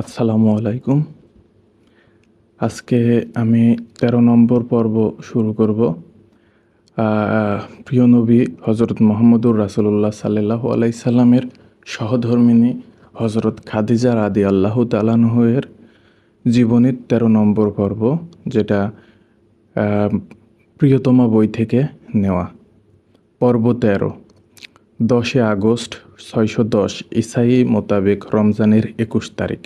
আসসালামু আলাইকুম। আজকে আমি তেরো নম্বর পর্ব শুরু করব। প্রিয় নবী হজরত মোহাম্মদুর রাসুল্লাহ সাল্লাহ আলাইসাল্লামের সহধর্মিনী হজরত খাদিজা রাদি আল্লাহ তালানহের জীবনীর তেরো নম্বর পর্ব, যেটা প্রিয়তমা বই থেকে নেওয়া। পর্ব তেরো, দশে আগস্ট ছয়শো দশ ইসাই মোতাবেক রমজানের একুশ তারিখ।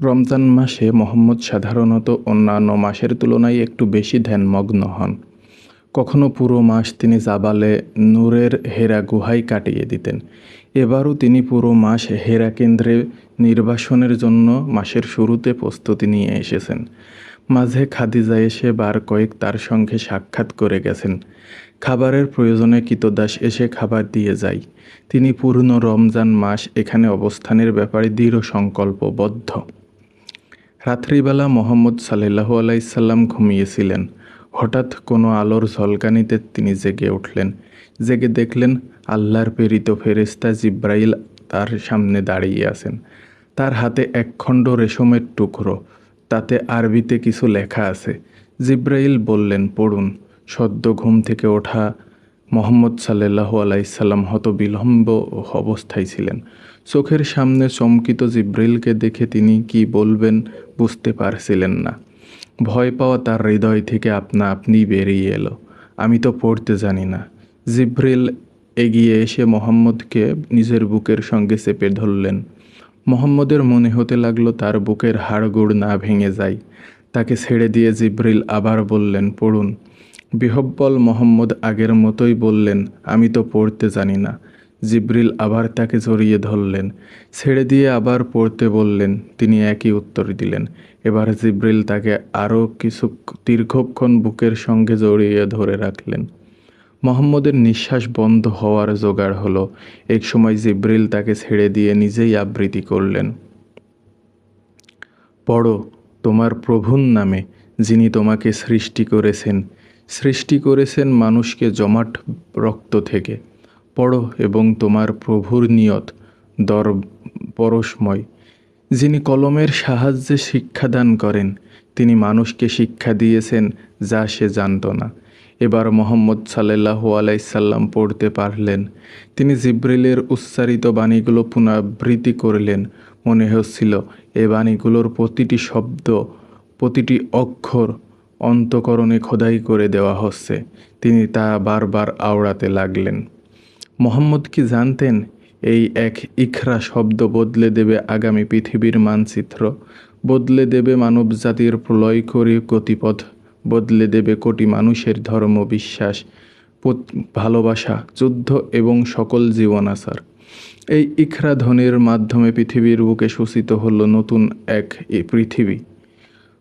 রমজান মাসে মোহাম্মদ সাধারণত অন্যান্য মাসের তুলনায় একটু বেশি ধ্যানমগ্ন হন। কখনো পুরো মাস তিনি জাবালে নূরের হেরা গুহায় কাটিয়ে দিতেন। এবারও তিনি পুরো মাস হেরা কেন্দ্রে নির্বাসনের জন্য মাসের শুরুতে প্রস্তুতি নিয়ে এসেছেন। মাঝে খাদিজা এসে বার কয়েক তার সঙ্গে সাক্ষাৎ করে গেছেন। খাবারের প্রয়োজনে কিতদাস এসে খাবার দিয়ে যায়। তিনি পূর্ণ রমজান মাস এখানে অবস্থানের ব্যাপারে দৃঢ় সংকল্পবদ্ধ। রাত্রিবেলা মোহাম্মদ সাল্লাহ আলাইসাল্লাম ঘুমিয়েছিলেন। হঠাৎ কোনো আলোর ঝলকানিতে তিনি জেগে উঠলেন। জেগে দেখলেন আল্লাহর প্রেরিত ফেরেস্তা জিব্রাইল তার সামনে দাঁড়িয়ে আছেন। তার হাতে একখণ্ড রেশমের টুকরো, তাতে আরবিতে কিছু লেখা আছে। জিব্রাইল বললেন, পড়ুন। সদ্য ঘুম থেকে ওঠা মোহাম্মদ সাল্লাহ আলাইসাল্লাম হত বিলম্ব অবস্থায় ছিলেন। চোখের সামনে চমকিত জিব্রিলকে দেখে তিনি কি বলবেন বুঝতে পারছিলেন না। ভয় পাওয়া তার হৃদয় থেকে আপনা আপনি বেরিয়ে এলো। আমি তো পড়তে জানি না। জিব্রিল এগিয়ে এসে মোহাম্মদকে নিজের বুকের সঙ্গে চেপে ধরলেন। মোহাম্মদের মনে হতে লাগল তার বুকের হাড়গোড় না ভেঙে যায়। তাকে ছেড়ে দিয়ে জিব্রিল আবার বললেন, পড়ুন। বিহব্বল মোহাম্মদ আগের মতোই বললেন, আমি তো পড়তে জানি না। জিব্রিল আবার তাকে জড়িয়ে ধরলেন। ছেড়ে দিয়ে আবার পড়তে বললেন, তিনি একই উত্তর দিলেন। এবার জিব্রিল তাকে আরও কিছু দীর্ঘক্ষণ বুকের সঙ্গে জড়িয়ে ধরে রাখলেন। মোহাম্মদের নিঃশ্বাস বন্ধ হওয়ার জোগাড় হলো। এক সময় জিব্রিল তাকে ছেড়ে দিয়ে নিজেই আবৃত্তি করলেন। পড়ো, তোমার প্রভুর নামে, যিনি তোমাকে সৃষ্টি করেছেন। সৃষ্টি করেছেন মানুষকে জমাট রক্ত থেকে। পড়ো এবং তোমার প্রভুর নিয়ত, দর, পরশময়। যিনি কলমের সাহায্যে শিক্ষাদান করেন, তিনি মানুষকে শিক্ষা দিয়েছেন যা সে জানত না। এবার মোহাম্মদ সাল্লাহ আলাইসাল্লাম পড়তে পারলেন। তিনি জিব্রিলের উচ্চারিত বাণীগুলো পুনরাবৃত্তি করলেন। মনে হচ্ছিল, এ বাণীগুলোর প্রতিটি শব্দ, প্রতিটি অক্ষর অন্তকরণে খোদাই করে দেওয়া হচ্ছে। তিনি তা বারবার আওড়াতে লাগলেন। মোহাম্মদ কি জানতেন এই এক ইখরা শব্দ বদলে দেবে আগামী পৃথিবীর মানচিত্র? বদলে দেবে মানবজাতির প্রলয় করে গতিপথ। বদলে দেবে কোটি মানুষের ধর্ম বিশ্বাস ভালোবাসা, যুদ্ধ এবং সকল জীবন আচার এই ইখরা ধ্বনির মাধ্যমে পৃথিবীর বুকে সূচিত হল নতুন এক পৃথিবী।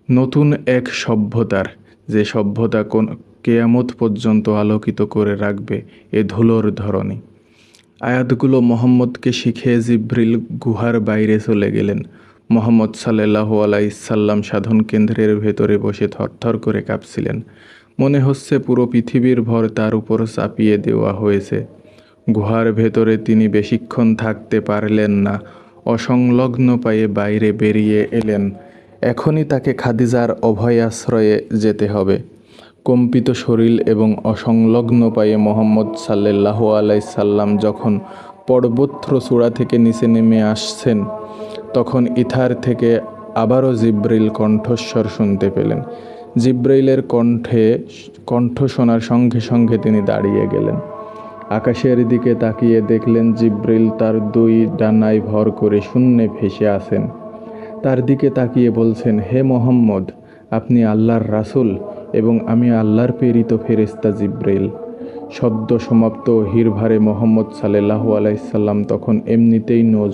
নতুন এক সভ্যতার, যে সভ্যতা কোন কেয়ামত পর্যন্ত আলোকিত করে রাখবে এ ধুলোর ধরনী আয়াতগুলো মোহাম্মদকে শিখে জিব্রিল গুহার বাইরে চলে গেলেন। মোহাম্মদ সাল্লাহ আলাইসাল্লাম সাধন কেন্দ্রের ভেতরে বসে থরথর করে কাঁপছিলেন। মনে হচ্ছে পুরো পৃথিবীর ভর তার উপর চাপিয়ে দেওয়া হয়েছে। গুহার ভেতরে তিনি বেশিক্ষণ থাকতে পারলেন না, অসংলগ্ন পায়ে বাইরে বেরিয়ে এলেন। এখনই তাকে খাদিজার অভয় আশ্রয়ে যেতে হবে। কম্পিত শরীর এবং অসংলগ্ন পায়ে মোহাম্মদ সাল্লাহ আলাইসাল্লাম যখন পর্বত্র চূড়া থেকে নিচে নেমে আসছেন, তখন ইথার থেকে আবারও জিব্রিল কণ্ঠস্বর শুনতে পেলেন। জিব্রাইলের কণ্ঠে কণ্ঠ শোনার সঙ্গে সঙ্গে তিনি দাঁড়িয়ে গেলেন। আকাশের দিকে তাকিয়ে দেখলেন জিব্রিল তার দুই ডানায় ভর করে শূন্যে ভেসে আসেন তার দিকে তাকিয়ে বলছেন, হে মোহাম্মদ, আপনি আল্লাহর রাসূল এবং আমি আল্লাহর প্রেরিত ফেরেস্তা জিব্রেল সদ্য সমাপ্ত হিরভারে মোহাম্মদ সাল্লাহ আলাইসাল্লাম তখন এমনিতেই নজ।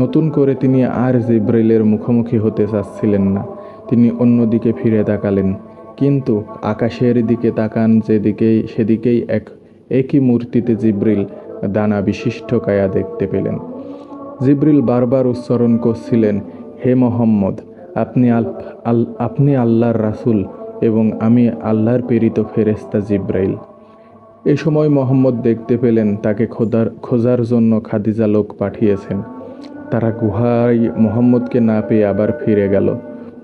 নতুন করে তিনি আর জিব্রেলের মুখোমুখি হতে চাচ্ছিলেন না। তিনি অন্যদিকে ফিরে তাকালেন। কিন্তু আকাশের দিকে তাকান যেদিকেই, সেদিকেই এক একই মূর্তিতে জিব্রিল দানা বিশিষ্ট কায়া দেখতে পেলেন। জিব্রিল বারবার উচ্চারণ করছিলেন, হে মোহাম্মদ, আপনি আপনি আল্লাহর রাসূল এবং আমি আল্লাহর প্রেরিত ফেরেস্তা জিব্রাইল। এ সময় মোহাম্মদ দেখতে পেলেন তাকে খোদার, খোঁজার জন্য খাদিজা লোক পাঠিয়েছেন। তারা গুহায় মোহাম্মদকে না পেয়ে আবার ফিরে গেল।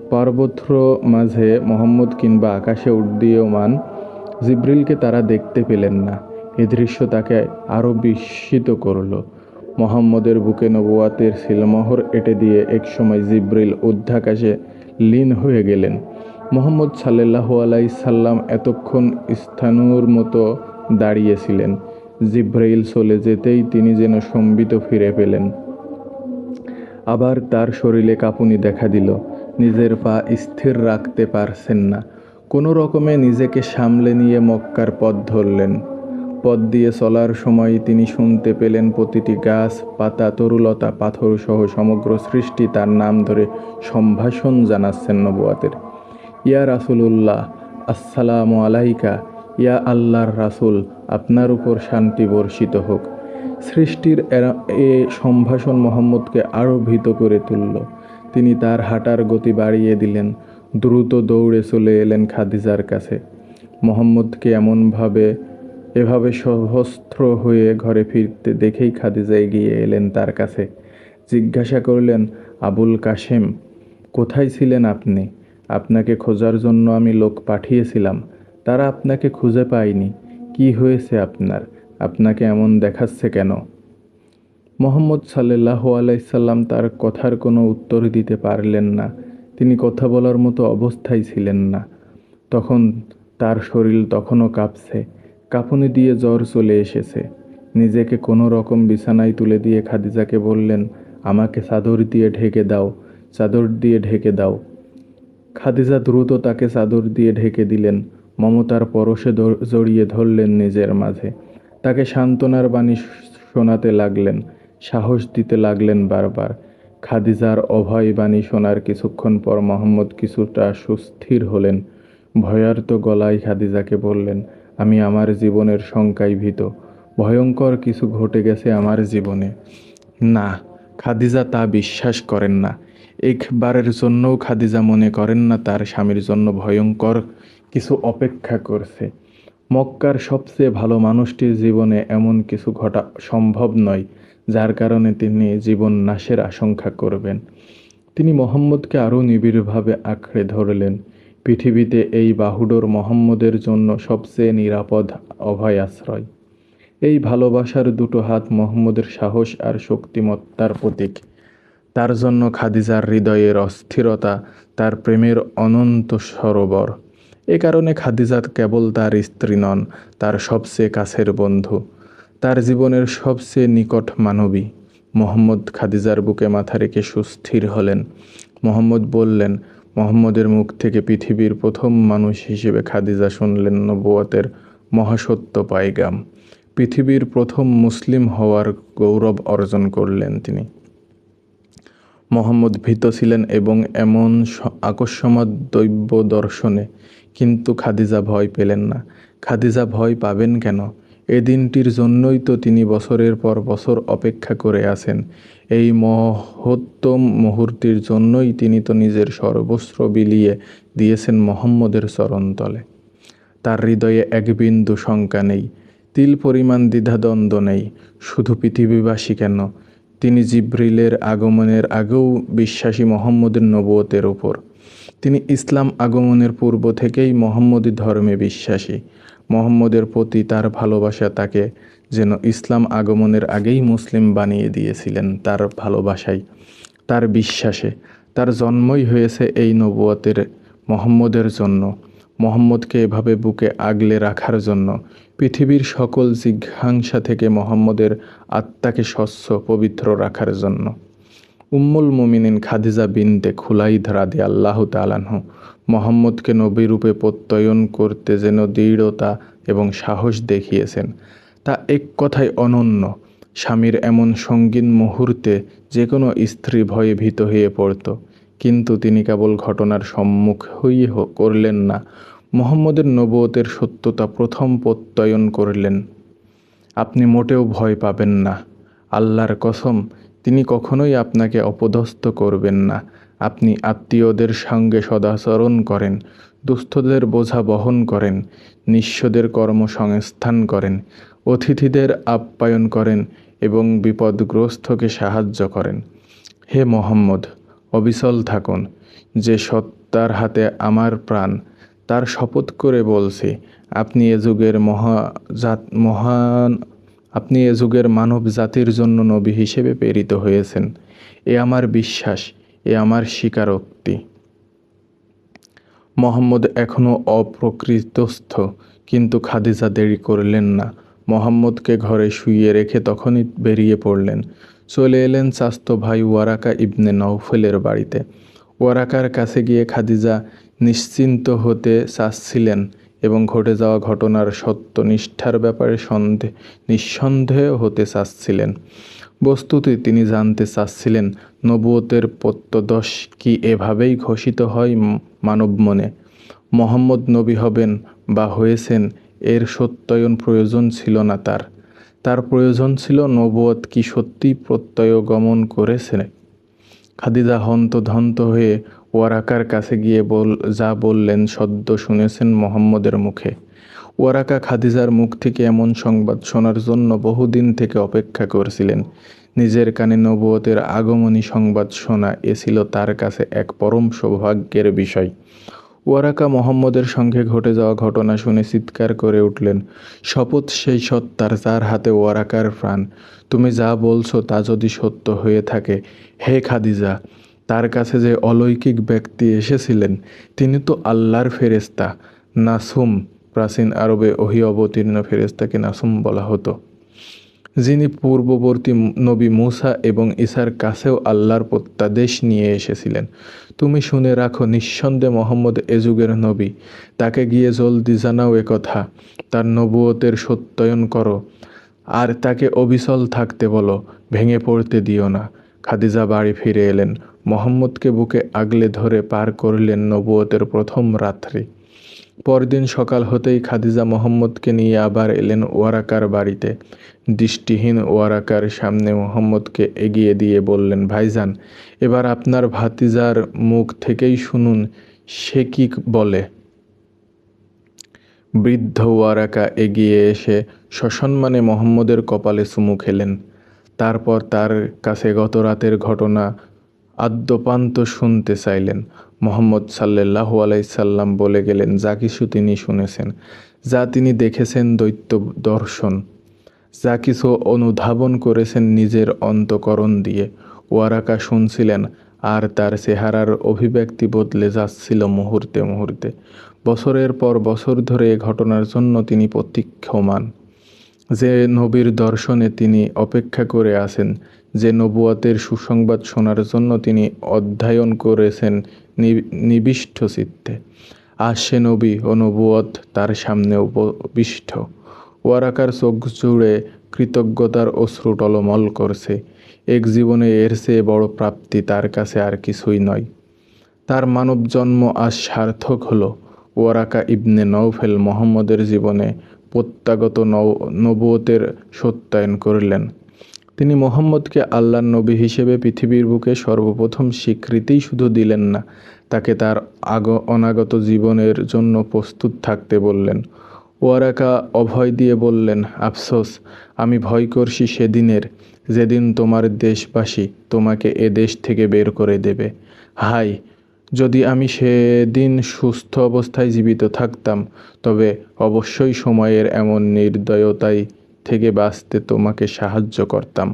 পার্বত্র মাঝে মোহাম্মদ কিংবা আকাশে উড্ডীয়মান জিব্রিলকে তারা দেখতে পেলেন না। এ দৃশ্য তাকে আরও বিস্মিত করল। মোহাম্মদের বুকে নবুয়াতের সিলমোহর এঁটে দিয়ে একসময় জিব্রিল উদ্ধাকাশে লীন হয়ে গেলেন। মোহাম্মদ সাল্লাল্লাহু আলাই সাল্লাম এতক্ষণ স্থানুর মতো দাঁড়িয়েছিলেন। জিব্রাইল চলে যেতেই তিনি যেন সম্বিত ফিরে পেলেন। আবার তার শরীরে কাঁপুনি দেখা দিল। নিজের পা স্থির রাখতে পারছেন না। কোনো রকমে নিজেকে সামলে নিয়ে মক্কার পথ ধরলেন। পথ দিয়ে চলার সময় তিনি শুনতে পেলেন প্রতিটি গাছ, পাতা, তরুলতা পাথর সহ সমগ্র সৃষ্টি তার নাম ধরে সম্ভাষণ জানাচ্ছেন নবুয়াতের। ইয়া রাসুলুল্লাহ, আসসালামু আলাইকা, ইয়া আল্লাহর রাসুল, আপনার উপর শান্তি বর্ষিত হোক। সৃষ্টির এ সম্ভাষণ মোহাম্মদকে আরও ভীত করে তুলল। তিনি তার হাঁটার গতি বাড়িয়ে দিলেন। দ্রুত দৌড়ে চলে এলেন খাদিজার কাছে। মোহাম্মদকে এমনভাবে, এভাবে সহস্ত্র হয়ে ঘরে ফিরতে দেখেই খাদিজা এগিয়ে এলেন তার কাছে। জিজ্ঞাসা করলেন, আবুল কাশেম, কোথায় ছিলেন আপনি? আপনাকে খোঁজার জন্য আমি লোক পাঠিয়েছিলাম, তারা আপনাকে খুঁজে পায়নি। কি হয়েছে আপনার? আপনাকে এমন দেখাচ্ছে কেন? মোহাম্মদ সাল্লাহ আলাইসাল্লাম তার কথার কোনো উত্তর দিতে পারলেন না। তিনি কথা বলার মতো অবস্থায় ছিলেন না। তখন তার শরীর তখনও কাঁপছে। কাঁপুনি দিয়ে জ্বর চলে এসেছে। নিজেকে কোনো রকম বিছানায় তুলে দিয়ে খাদিজাকে বললেন, আমাকে চাদর দিয়ে ঢেকে দাও, চাদর দিয়ে ঢেকে দাও। খাদিজা দ্রুত তাকে চাদর দিয়ে ঢেকে দিলেন। মমতার পরশে জড়িয়ে ধরলেন নিজের মাঝে। তাকে সান্ত্বনার বাণী শোনাতে লাগলেন, সাহস দিতে লাগলেন বারবার। খাদিজার অভয় বাণী শোনার কিছুক্ষণ পর মোহাম্মদ কিছুটা সুস্থির হলেন। ভয়ার্ত গলায় খাদিজাকে বললেন, আমি আমার জীবনের শঙ্কায় ভীত। ভয়ঙ্কর কিছু ঘটে গেছে আমার জীবনে। না, খাদিজা তা বিশ্বাস করেন না। একবারের জন্যও খাদিজা মনে করেন না, তার স্বামীর জন্য ভয়ঙ্কর কিছু অপেক্ষা করছে। মক্কার সবচেয়ে ভালো মানুষটির জীবনে এমন কিছু ঘটা সম্ভব নয়, যার কারণে তিনি জীবন নাশের আশঙ্কা করবেন। তিনি মোহাম্মদকে আরও নিবিড়ভাবে আঁকড়ে ধরলেন। পৃথিবীতে এই বাহুডোর মোহাম্মদের জন্য সবচেয়ে নিরাপদ অভয় আশ্রয় এই ভালোবাসার দুটো হাত মোহাম্মদের সাহস আর শক্তিমত্তার প্রতীক। তার জন্য খাদিজার হৃদয়ের অস্থিরতা, তার প্রেমের অনন্ত সরোবর। এ কারণে খাদিজা কেবল তার স্ত্রী নন, তার সবচেয়ে কাছের বন্ধু। তার জীবনের সবচেয়ে নিকট মানবী। মোহাম্মদ খাদিজার বুকে মাথা রেখে সুস্থির হলেন। মোহাম্মদ বললেন, মোহাম্মদের মুখ থেকে পৃথিবীর প্রথম মানুষ হিসেবে খাদিজা শুনলেন নবুয়তের মহাসত্য পাইগাম পৃথিবীর প্রথম মুসলিম হওয়ার গৌরব অর্জন করলেন তিনি। মোহাম্মদ ভীত ছিলেন এবং এমন আকস্মাৎ দৈব্য দর্শনে কিন্তু খাদিজা ভয় পেলেন না। খাদিজা ভয় পাবেন কেন? এ দিনটির জন্যই তো তিনি বছরের পর বছর অপেক্ষা করে আছেন। এই মহত্তম মুহূর্তের জন্যই তিনি তো নিজের সর্বস্ব বিলিয়ে দিয়েছেন মোহাম্মদের চরণতলে। তার হৃদয়ে এক বিন্দু শঙ্কা নেই। তিল পরিমাণ দ্বিধাদ্বন্দ্ব নেই। শুধু পৃথিবীবাসী কেন? তিনি জিব্রিলের আগমনের আগেও বিশ্বাসী মোহাম্মদের নবুয়তের ওপর তিনি ইসলাম আগমনের পূর্ব থেকেই মোহাম্মদী ধর্মে বিশ্বাসী। মোহাম্মদের প্রতি তার ভালোবাসা তাকে যেন ইসলাম আগমনের আগেই মুসলিম বানিয়ে দিয়েছিলেন তার ভালোবাসায় তার বিশ্বাসে তার জন্মই হয়েছে এই নবুয়তের মোহাম্মদের জন্য। মোহাম্মদকে এভাবে বুকে আগলে রাখার জন্য পৃথিবীর সকল জিজ্ঞাসা থেকে মোহাম্মদের আত্মাকে স্বচ্ছ, পবিত্র রাখার জন্য। উম্মুল মুমিনিন খাদিজা বিনতে খুলাইদ রাদে আল্লাহ তালানহ মোহাম্মদকে নবীরূপে প্রত্যয়ন করতে যেন দৃঢ়তা এবং সাহস দেখিয়েছেন। তা এক কথায় অনন্য, স্বামীর এমন সঙ্গীন মুহূর্তে যে কোনো স্ত্রী ভয়ে ভীত হয়ে পড়ত। কিন্তু তিনি কেবল ঘটনার সম্মুখই হ- করলেন না। মোহাম্মদের নবতের সত্যতা প্রথম প্রত্যয়ন করলেন। আপনি মোটেও ভয় পাবেন না। আল্লাহর কসম, তিনি কখনোই আপনাকে অপদস্থ করবেন না। আপনি আত্মীয়দের সঙ্গে সদাচরণ করেন, দুস্থদের বোঝা বহন করেন, নিঃস্বদের কর্মসংস্থান করেন, অতিথিদের আপ্যায়ন করেন এবং বিপদগ্রস্তকে সাহায্য করেন। হে মোহাম্মদ অবিচল থাকুন, যে সত্তার হাতে আমার প্রাণ, তার শপথ করে বলছি, আপনি এ যুগের মহাজাত মহান, আপনি এ যুগের মানব জাতির জন্য নবী হিসেবে প্রেরিত হয়েছেন। এ আমার বিশ্বাস, এ আমার স্বীকারোক্তি। মোহাম্মদ এখনও অপ্রকৃতস্থ, কিন্তু খাদিজা দেরি করলেন না। মোহাম্মদকে ঘরে শুইয়ে রেখে তখনই বেরিয়ে পড়লেন। চলে এলেন চাস্ত ভাই ওয়ারাকা ইবনে নৌফেলের বাড়িতে। ওয়ারাকার কাছে গিয়ে খাদিজা নিশ্চিন্ত হতে চাচ্ছিলেন এবং ঘটে যাওয়া ঘটনার সত্য নিষ্ঠার ব্যাপারে সন্দেহ নিঃসন্দেহ হতে চাচ্ছিলেন। বস্তুতে তিনি জানতে চাচ্ছিলেন, নবুয়তের প্রত্যদশ কি এভাবেই ঘোষিত হয় মানব মনে? মোহাম্মদ নবী হবেন বা হয়েছেন, এর সত্যায়ন প্রয়োজন ছিল না তার। তার প্রয়োজন ছিল নবুয়ত কি সত্যিই প্রত্যয় গমন করেছে খাদিজা হন্তধন্ত হয়ে ওয়ারাকার কাছে গিয়ে বল, যা বললেন সদ্য শুনেছেন মোহাম্মদের মুখে। ওয়ারাকা খাদিজার মুখ থেকে এমন সংবাদ শোনার জন্য বহুদিন থেকে অপেক্ষা করছিলেন। নিজের কানে নবুয়তের আগমনী সংবাদ শোনা এ ছিল তার কাছে এক পরম সৌভাগ্যের বিষয়। ওয়ারাকা মোহাম্মদের সঙ্গে ঘটে যাওয়া ঘটনা শুনে চিৎকার করে উঠলেন, শপথ সেই সত্তার যার হাতে ওয়ারাকার প্রাণ। তুমি যা বলছো তা যদি সত্য হয়ে থাকে, হে খাদিজা, তার কাছে যে অলৌকিক ব্যক্তি এসেছিলেন, তিনি তো আল্লাহর ফেরেস্তা নাসুম, প্রাচীন আরবে ওহি অবতীর্ণ ফেরেস্তাকে নাসুম বলা হতো। যিনি পূর্ববর্তী নবী মুসা এবং ইসার কাছেও আল্লাহর প্রত্যাদেশ নিয়ে এসেছিলেন। তুমি শুনে রাখো, নিঃসন্দেহে মোহাম্মদ এ যুগের নবী। তাকে গিয়ে জলদি জানাও কথা। তার নবুয়তের সত্যায়ন করো। আর তাকে অবিচল থাকতে বলো, ভেঙে পড়তে দিও না। খাদিজা বাড়ি ফিরে এলেন। মোহাম্মদকে বুকে আগলে ধরে পার করলেন নবুয়তের প্রথম রাত্রি। পরদিন সকাল হতেই খাদিজা মোহাম্মদকে নিয়ে আবার এলেন ওয়ারাকার বাড়িতে। দৃষ্টিহীন ওয়ারাকার সামনে মোহাম্মদকে এগিয়ে দিয়ে বললেন, ভাইজান, এবার আপনার ভাতিজার মুখ থেকেই শুনুন, সে কি বলে? বৃদ্ধ ওয়ারাকা এগিয়ে এসে সসম্মানে মোহাম্মদের কপালে চুমু খেলেন। তারপর তার কাছে গত রাতের ঘটনা আদ্যপান্ত শুনতে চাইলেন। মোহাম্মদ সাল্লাহ আলাইসাল্লাম বলে গেলেন, যা কিছু তিনি শুনেছেন, যা তিনি দেখেছেন দৈত্য দর্শন, যা কিছু অনুধাবন করেছেন নিজের অন্তকরণ দিয়ে। ওয়ারাকা শুনছিলেন আর তার চেহারার অভিব্যক্তি বদলে যাচ্ছিল মুহূর্তে মুহূর্তে। বছরের পর বছর ধরে এ ঘটনার জন্য তিনি প্রতীক্ষমান। যে নবীর দর্শনে তিনি অপেক্ষা করে আছেন যে নবুয়াতের সুসংবাদ শোনার জন্য তিনি অধ্যয়ন করেছেন নিবিষ্ট চিত্তে। আর সে নবী ও নবুয়ত তার সামনে উপবিষ্ট ওয়ারাকার চোখ জুড়ে কৃতজ্ঞতার অশ্রু টলমল করছে। এক জীবনে এর চেয়ে বড় প্রাপ্তি তার কাছে আর কিছুই নয়। তার মানব জন্ম আজ সার্থক হলো। ওয়ারাকা ইবনে নৌফেল মোহাম্মদের জীবনে প্রত্যাগত নৌ নবুয়তের সত্যায়ন করলেন। তিনি মোহাম্মদকে আল্লাহর নবী হিসেবে পৃথিবীর বুকে সর্বপ্রথম স্বীকৃতিই শুধু দিলেন না, তাকে তার আগ, অনাগত জীবনের জন্য প্রস্তুত থাকতে বললেন। ওয়ারাকা অভয় দিয়ে বললেন, আফসোস, আমি ভয় করছি সেদিনের, যেদিন তোমার দেশবাসী তোমাকে এ দেশ থেকে বের করে দেবে। হাই যদি আমি সেদিন সুস্থ অবস্থায় জীবিত থাকতাম, তবে অবশ্যই সময়ের এমন নির্দয়তায় থেকে বাঁচতে তোমাকে সাহায্য করতাম।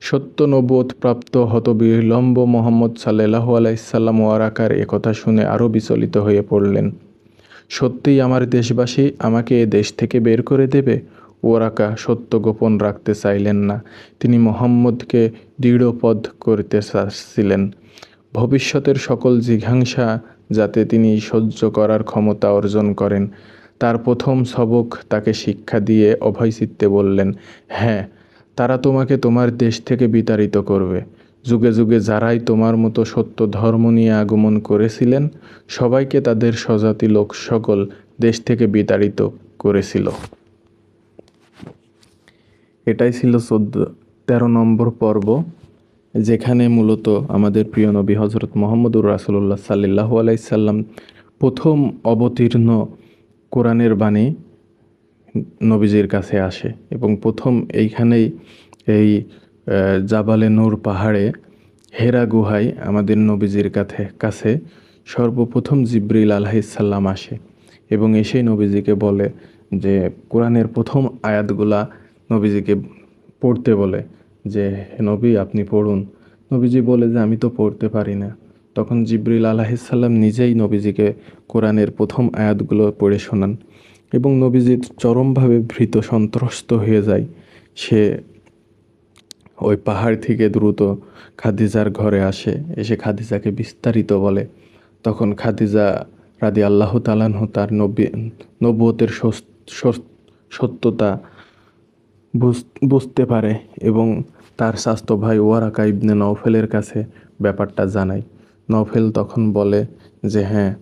সত্য নবোধ প্রাপ্ত হত বিলম্ব মোহাম্মদ সাল্লাহ আলাইসাল্লাম ওয়ারাকার একথা শুনে আরও বিচলিত হয়ে পড়লেন। সত্যিই আমার দেশবাসী আমাকে এ দেশ থেকে বের করে দেবে? ওরাকা সত্য গোপন রাখতে চাইলেন না। তিনি মোহাম্মদকে দৃঢ়পদ করতে চাচ্ছিলেন। ভবিষ্যতের সকল জিঘাংসা যাতে তিনি সহ্য করার ক্ষমতা অর্জন করেন। তার প্রথম সবক তাকে শিক্ষা দিয়ে অভয়চিত্তে বললেন হ্যাঁ তারা তোমাকে তোমার দেশ থেকে বিতাড়িত করবে। যুগে যুগে যারাই তোমার মতো সত্য ধর্ম নিয়ে আগমন করেছিলেন, সবাইকে তাদের স্বজাতি লোক সকল দেশ থেকে বিতাড়িত করেছিল। এটাই ছিল চোদ্দ, তেরো নম্বর পর্ব, যেখানে মূলত আমাদের প্রিয় নবী হজরত মোহাম্মদুর রাসুল্লাহ সাল্লাহ আলাইসাল্লাম প্রথম অবতীর্ণ কোরআনের বাণী নবীজির কাছে আসে এবং প্রথম এইখানেই এই জাবালে নূর পাহাড়ে হেরা গুহায় আমাদের নবীজির কাছে কাছে সর্বপ্রথম জিব্রিল আলাহিসাল্লাম আসে এবং এসেই নবীজিকে বলে যে, কোরআনের প্রথম আয়াতগুলা নবীজিকে পড়তে বলে যে নবী আপনি পড়ুন। নবীজি বলে যে, আমি তো পড়তে পারি না। তখন জিব্রিল আলাহিসাল্লাম নিজেই নবীজিকে কোরআনের প্রথম আয়াতগুলো পড়ে শোনান এবং নবীজি চরমভাবে ভীত, সন্ত্রস্ত হয়ে যায়। সে ওই পাহাড় থেকে দ্রুত খাদিজার ঘরে আসে, এসে খাদিজাকে বিস্তারিত বলে। তখন খাদিজা রাদি আল্লাহ তালানহ তার নবী সস- সত্যতা বুঝ- বুঝতে পারে এবং তার স্বাস্থ্য ভাই ওয়ারাকা ইবনে নওফেলের কাছে ব্যাপারটা জানায়। নওফেল তখন বলে যে হ্যাঁ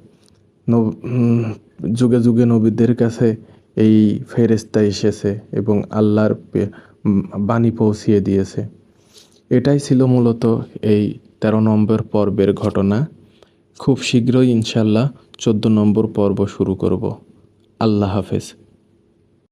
যুগে যুগে নবীদের কাছে এই ফেরেস্তা এসেছে এবং আল্লাহর বাণী পৌঁছিয়ে দিয়েছে। এটাই ছিল মূলত এই তেরো নম্বর পর্বের ঘটনা। খুব শীঘ্রই ইনশাল্লাহ চোদ্দ নম্বর পর্ব শুরু করব। আল্লাহ হাফেজ।